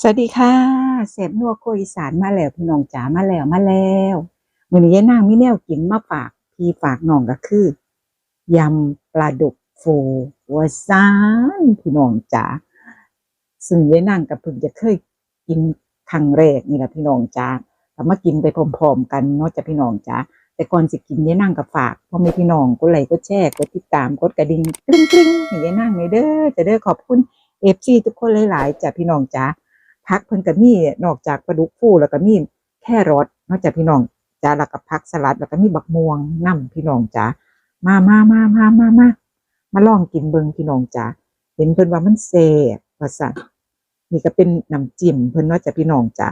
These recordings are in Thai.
สวัสดีค่ะ เสพนัวโคอีสานมาแล้วพี่น้องจ๋ามาแล้วมาแล้วมื้อนี้ยายนางมีแนวกินมาฝากพี่ฝากน้องก็คือยำปลาดุกฟูวาซานพี่น้องจ๋าซึ่งยายนางกับเพิ่งจะเคยกินครั้งแรกนี่แหละพี่น้องจ๋าก็มากินไปพร้อมๆกันเนาะจ้ะพี่น้องจ๋าแต่ก่อนสิกินยายนางก็ฝากพ่อแม่พี่น้องกดไลค์กดแชร์กดติดตามกดกระดิ่งกริ๊งกริ๊งให้ยายนางเลยเด้อจะเด้อขอบคุณเอฟซีทุกคนหลายๆจ้ะพี่น้องจ๋า พักเพิ่นก็มีนอกจากปลาดุกฟูแล้วก็มีแค่รสนอกจากพี่น้องจ้าแล้วก็ผักสลัดแล้วก็มีบักม่วงน้ำพี่น้องจ้ามามามามามามามาลองกินเบิงพี่น้องจ้าเห็นเพิ่นว่ามันแซ่บว่าซั่นนี่ก็เป็นน้ำจิ้มเพิ่นนาะจ้ะพี่น้องจ้า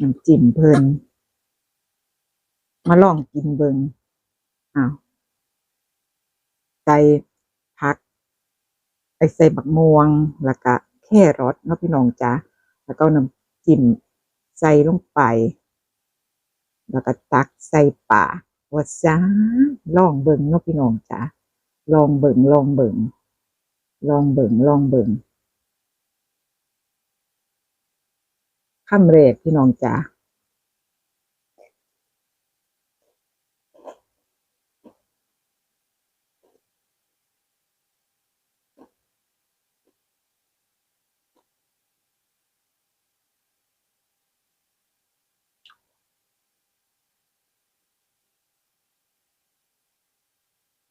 น้ำจิ้มเพิ่นมาลองกินเบิ่งอ้าวใส่ผักไอใส่บักม่วงแล้วก็แค่รสเนาะพี่น้องจ้า แล้วก็น้ำจิ้มใส่ลงไป แล้วก็ตักใส่ปากว่าจ้าลองเบิงนกพี่น้องจ้าลองเบิงลองเบิงลองเบิงลองเบิ่งคำเรกพี่น้องจ้า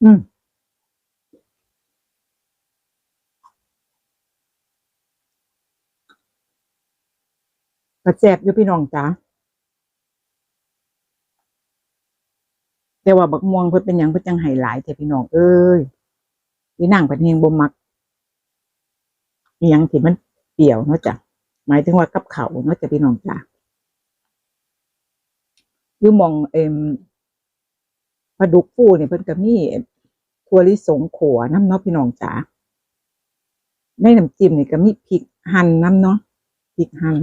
อืมกระแจบอยู่พี่น้องจ้าแต่ว่าบักม่วงเพิ่นเป็นหยังเพิ่นจังไห้หลายแต่พี่น้องเอ้ยพี่นางเพิ่นเฮงบ่มักอิหยังที่มันเปรี้ยวเนาะจ้ะหมายถึงว่ากับเขาเนาะจ้ะพี่น้องจ้าอยู่หมองเอ็มปลาดุกฟูเนี่ยเพิ่นก็มี วลิสงขัวน้ำเนาะพี่น้องจ๋าในน้ำจิ้มนี่ก็มีพริกหั่นน้ำเนาะพริกหั่น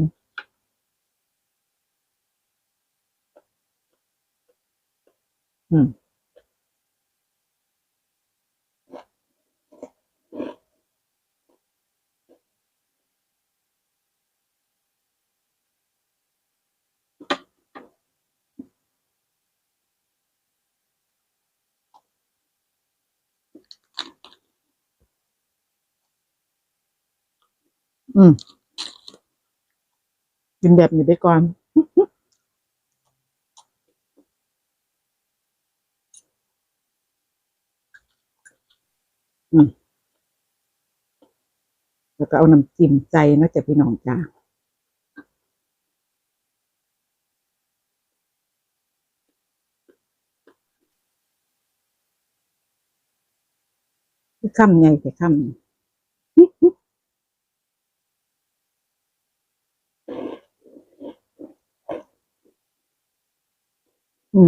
อืม อืมกินแบบนี้ไปก่อน อืมแล้วก็เอาน้ำจิ้มใจนาะจะพี่น้องจ้าคือคำใหญ่แต่คำ อื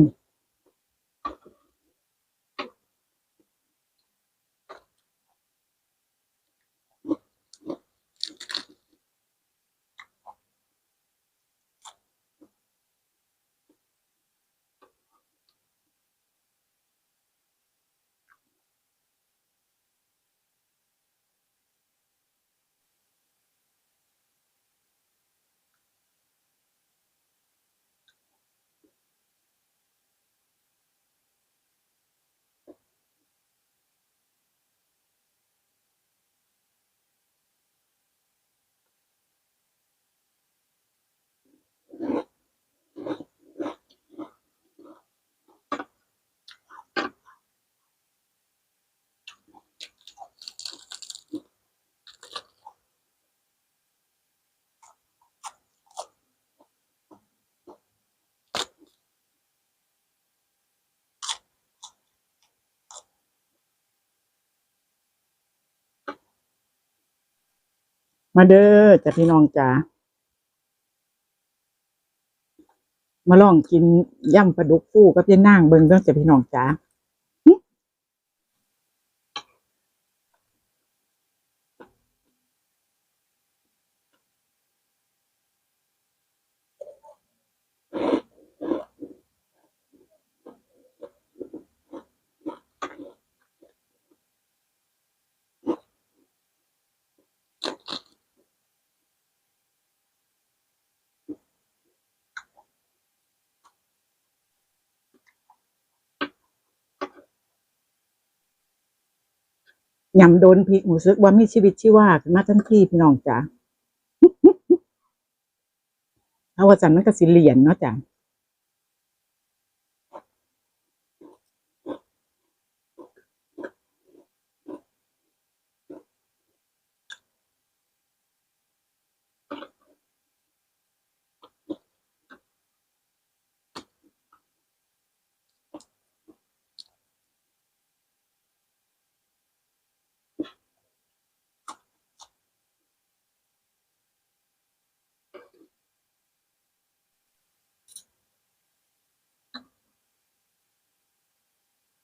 มาเด้อจ้ะพี่น้องจ๋ามาลองกินย่ำปลาดุกฟูกับยายนางเบิงเด้อจ้ะพี่น้องจ๋า ยำโดนพริกรู้สึกว่ามีชีวิตชีวาขึ้นมาทันทีพี่น้องจ๋าเอาว่าจันมันก็สิเหลียนเนาะจ้ะ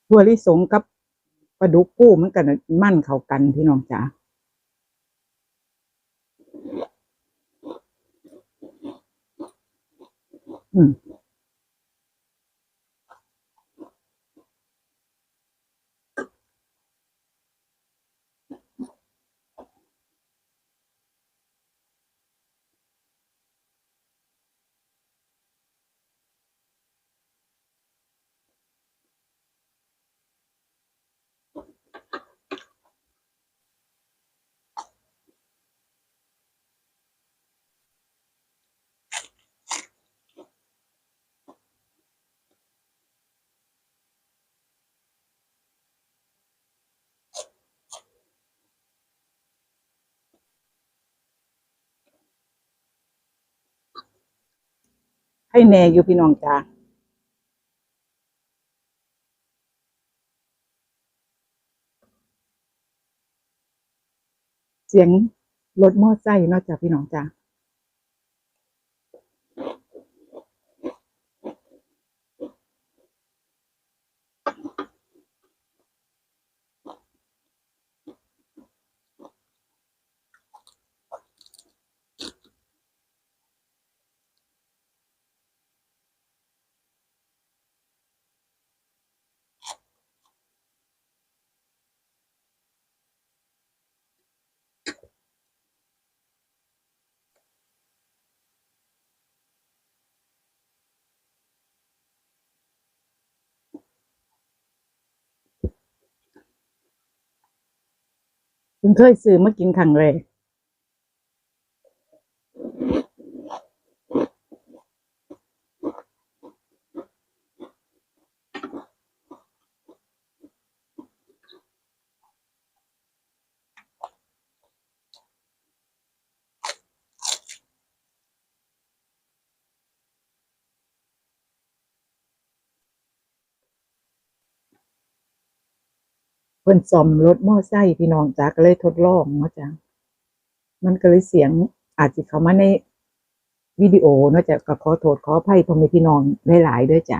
ถั่วลิสงกับปลาดุกกู้มันกันมั่นเข้ากันพี่น้องจ๋าอืม ให้แน่อยู่พี่น้องจ้าเสียงรถมอไซค์นอกจากพี่น้องจ้า เพิ่งเคยซื้อมากินครั้งแรก พิ่นซ่อมรถมอไซค์พี่น้องจ้าก็เลยทดลองเนาะจ้ามันก็เลยเสียงอาจจะเข้ามาในวิดีโอเนาะจ้าก็ขอโทษขออภัยพ่อแม่พี่น้องหลายๆด้วยจ้า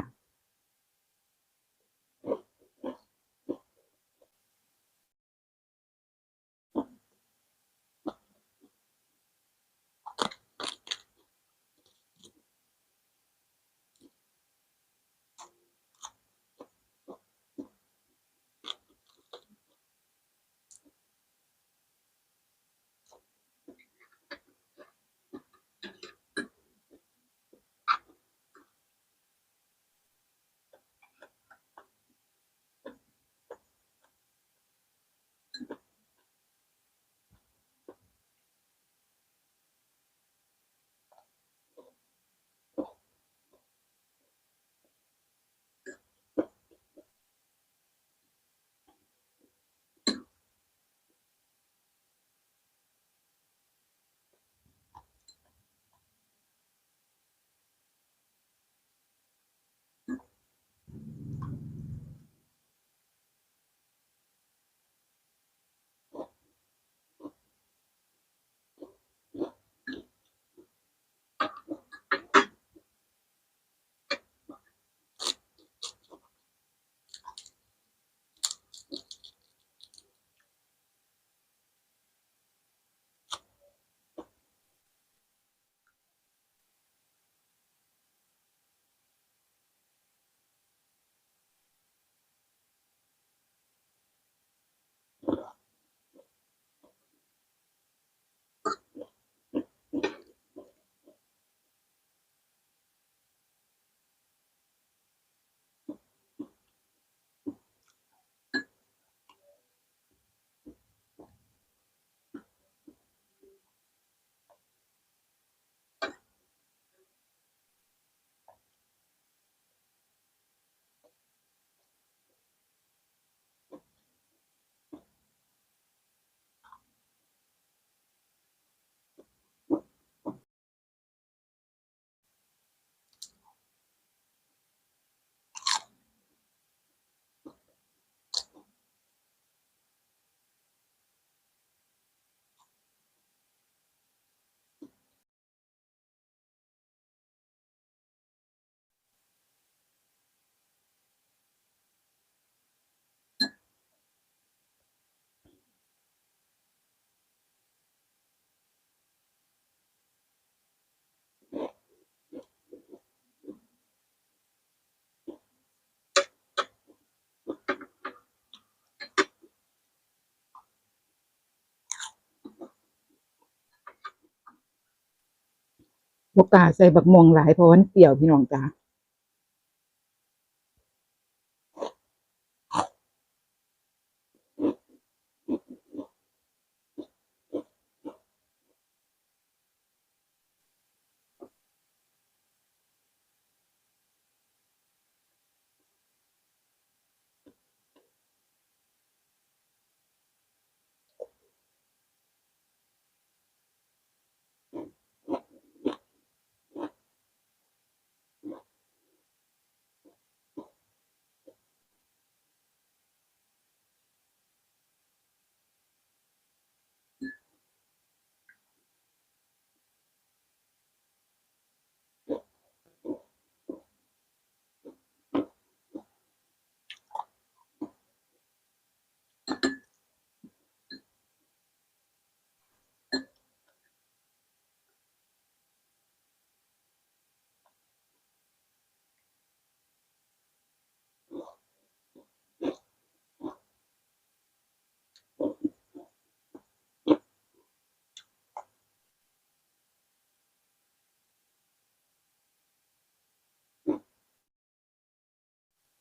บกล้าใส่บักม่วงหลายเพราะมันเปรี้ยวพี่น้องจ้า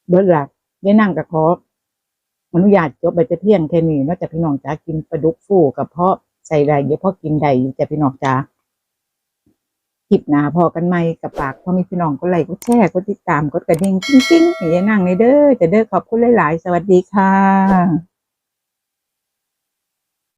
เบิดหลักได้นั่งกับขออนุญาตจบไปจะเพียงแค่นี้นอกจากพี่น้องจ๋ากินปลาดุกฟูกับเพาะใส่ไรเดี๋ยวพอกินใดอยู่แต่พี่น้องจ๋าคลิปหนาพอกันไหมกับปากพอมีพี่น้องก็ไลค์ก็แชร์ก็ติดตามก็กระดิ่งกิ้งๆอย่ายนั่งในเด้อจะเด้อขอบคุณหลาย ๆ สวัสดีค่ะ